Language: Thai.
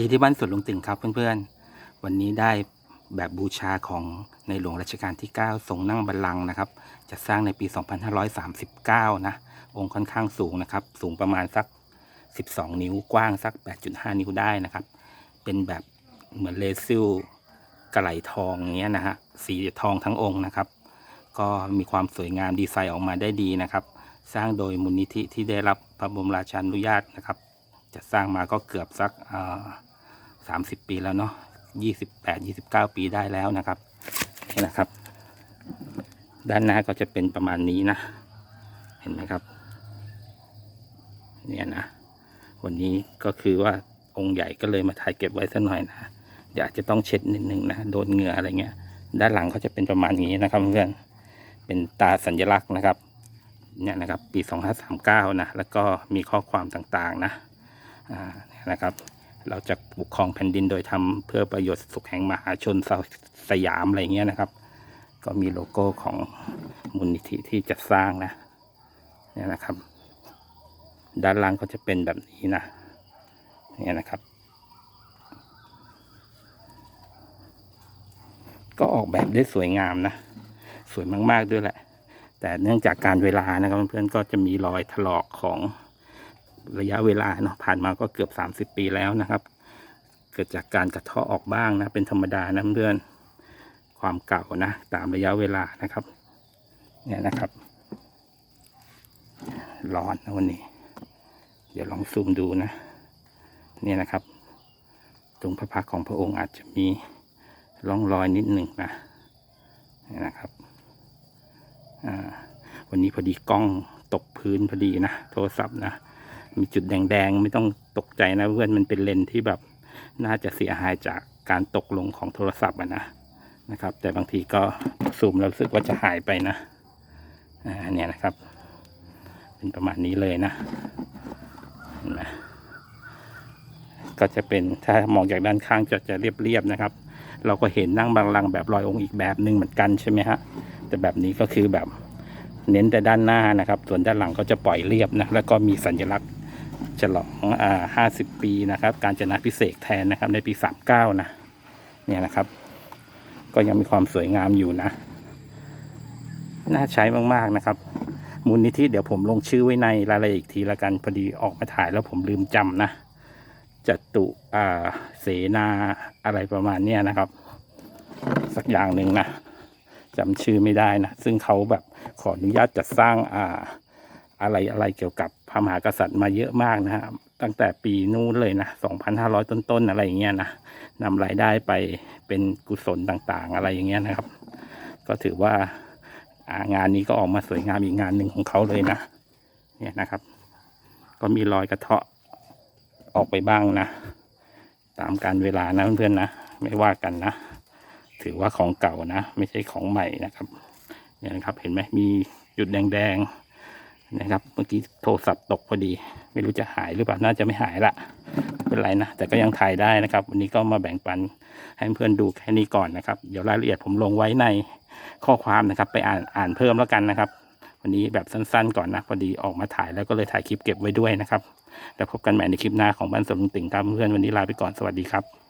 ดีที่บ้านสวนลุงติ่งครับเพื่อนๆ วันนี้ได้แบบบูชาของในหลวงรัชกาลที่ 9 ทรงนั่งบัลลังก์นะครับ จะสร้างในปี 2539 นะ องค์ค่อนข้างสูงนะครับ สูงประมาณสัก 12 นิ้วกว้างสัก 8.5 นิ้วได้นะครับ เป็นแบบเหมือนเลซิลกระไหลทองอย่างเงี้ยนะฮะ สีทองทั้งองค์นะครับ ก็มีความสวยงามดีไซน์ออกมาได้ดีนะครับ สร้างโดยมูลนิธิที่ได้รับพระบรมราชานุญาตนะครับ จะสร้างมาก็เกือบสักอ สามสิบปีแล้วเนาะยี่สิบแปดยี่สิบเก้าปีได้แล้วนะครับนี่นะครับ ด้านหน้าก็จะเป็นประมาณนี้นะ เห็นไหมครับ เนี่ยนะ วันนี้ก็คือว่าองค์ใหญ่ก็เลยมาถ่ายเก็บไว้สักหน่อยนะเดี๋ยวอาจจะต้องเช็ดนิดนึงนะโดนเหงื่ออะไรเงี้ย ด้านหลังก็จะเป็นประมาณนี้นะครับเพื่อนเป็นตาสัญลักษณ์นะครับเนี่ยนะครับปี 2539 นะ แล้วก็มีข้อความต่างๆนะอ่านะครับ เราจะปกครองแผ่นดินโดยทำเพื่อประโยชน์สุขแห่งมหาชนสสยามอะไรเงี้ยนะครับ ก็มีโลโก้ของมูลนิธิที่จัดสร้างนะเนี่ยนะครับ ด้านล่างก็จะเป็นแบบนี้นะเนี่ยนะครับ ก็ออกแบบได้สวยงามนะ สวยมาก ๆ ด้วยแหละ แต่เนื่องจากการเวลานะครับเพื่อนๆก็จะมีรอยถลอกของ ระยะเวลาเนาะผ่านมาก็เกือบสามสิบปีแล้วนะครับ เกิดจากการกระเทาะออกบ้างนะเป็นธรรมดานะเพื่อนความเก่านะตามระยะเวลานะครับเนี่ยนะครับร้อนนะวันนี้ เดี๋ยวลองซูมดูนะเนี่ยนะครับ ตรงพระพักของพระองค์อาจจะมีร่องรอยนิดหนึ่งนะเนี่ยนะครับวันนี้พอดีกล้องตกพื้นพอดีนะ โทรศัพท์นะ มีจุดแดงๆ ไม่ต้องตกใจนะเพื่อนมันเป็นเลนที่แบบน่าจะเสียหายจากการตกลงของโทรศัพท์นะนะครับ แต่บางทีก็ซูมแล้วรู้สึกว่าจะหายไปนะอ่าเนี่ยนะครับ เป็นประมาณนี้เลยนะเห็นไหมก็จะเป็นถ้ามองจากด้านข้างจะจะเรียบๆนะครับ เราก็เห็นนั่งบางลังแบบลอยองค์อีกแบบหนึ่งเหมือนกันใช่ไหมฮะแต่แบบนี้ก็คือแบบเน้นแต่ด้านหน้านะครับ ส่วนด้านหลังก็จะปล่อยเรียบนะแล้วก็มีสัญลักษณ์ ฉลองอ่าห้าสิบปีนะครับ การจนาพิเศษแทนนะครับ ในปีสามเก้านะเนี่ยนะครับ ก็ยังมีความสวยงามอยู่นะ น่าใช้มากๆนะครับ มูลนิธิเดี๋ยวผมลงชื่อไว้ในรายละเอียดอีกทีละกันพอดีออกมาถ่ายแล้วผมลืมจำนะจตุอ่าเสนาอะไรประมาณเนี้ยนะครับ สักอย่างหนึ่งนะจำชื่อไม่ได้นะ ซึ่งเขาแบบขออนุญาตจัดสร้างอ่า อะไรอะไรเกี่ยวกับพระมหากษัตริย์มาเยอะมากนะฮะตั้งแต่ปีนู้นเลยนะ 2,500 ต้นๆอะไรอย่างเงี้ยนะนำรายได้ไปเป็นกุศลต่างๆ อะไรอย่างเงี้ยนะครับ ก็ถือว่าอ่างานนี้ก็ออกมาสวยงามอีกงานหนึ่งของเขาเลยนะ เนี่ยนะครับ ก็มีรอยกระเทาะออกไปบ้างนะ ตามการเวลานะเพื่อนๆนะ ไม่ว่ากันนะ ถือว่าของเก่านะ ไม่ใช่ของใหม่นะครับ เนี่ยนะครับ เห็นไหมมีจุดแดงๆ นะครับ เมื่อกี้โทรศัพท์ตกพอดี ไม่รู้จะหายหรือเปล่า น่าจะไม่หายละไม่เป็นไรนะ แต่ก็ยังถ่ายได้นะครับ วันนี้ก็มาแบ่งปันให้เพื่อนดูแค่นี้ก่อนนะครับ เดี๋ยวรายละเอียดผมลงไว้ในข้อความนะครับ ไปอ่านอ่านเพิ่มแล้วกันนะครับ วันนี้แบบสั้นๆ ก่อนนะ พอดีออกมาถ่ายแล้วก็เลยถ่ายคลิปเก็บไว้ด้วยนะครับ แล้วพบกันใหม่ในคลิปหน้าของบ้านสวนลุงติ่งครับเพื่อนวันนี้ลาไปก่อน สวัสดีครับ